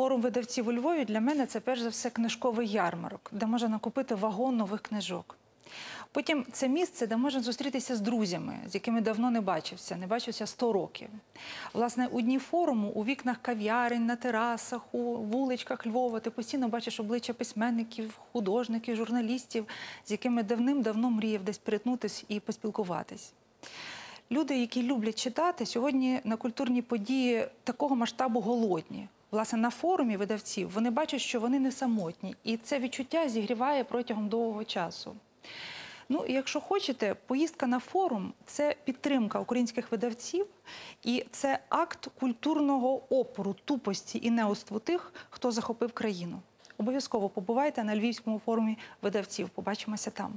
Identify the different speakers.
Speaker 1: Форум видавців у Львові для мене це перш за все книжковий ярмарок, де можна накупити вагон нових книжок. Потім це місце, де можна зустрітися з друзями, з якими давно не бачився, не бачився 100 років. Власне, у дні форуму, у вікнах кав'ярень, на терасах, у вуличках Львова ти постійно бачиш обличчя письменників, художників, журналістів, з якими давним-давно мріяв десь перетнутися і поспілкуватись. Люди, які люблять читати, сьогодні на культурні події такого масштабу голодні. Власне, на форумі видавців вони бачать, що вони не самотні, і це відчуття зігріває протягом довгого часу. Ну, якщо хочете, поїздка на форум це підтримка українських видавців, і це акт культурного опору, тупості і неоству тих, хто захопив країну. Обов'язково побувайте на Львівському форумі видавців. Побачимося там.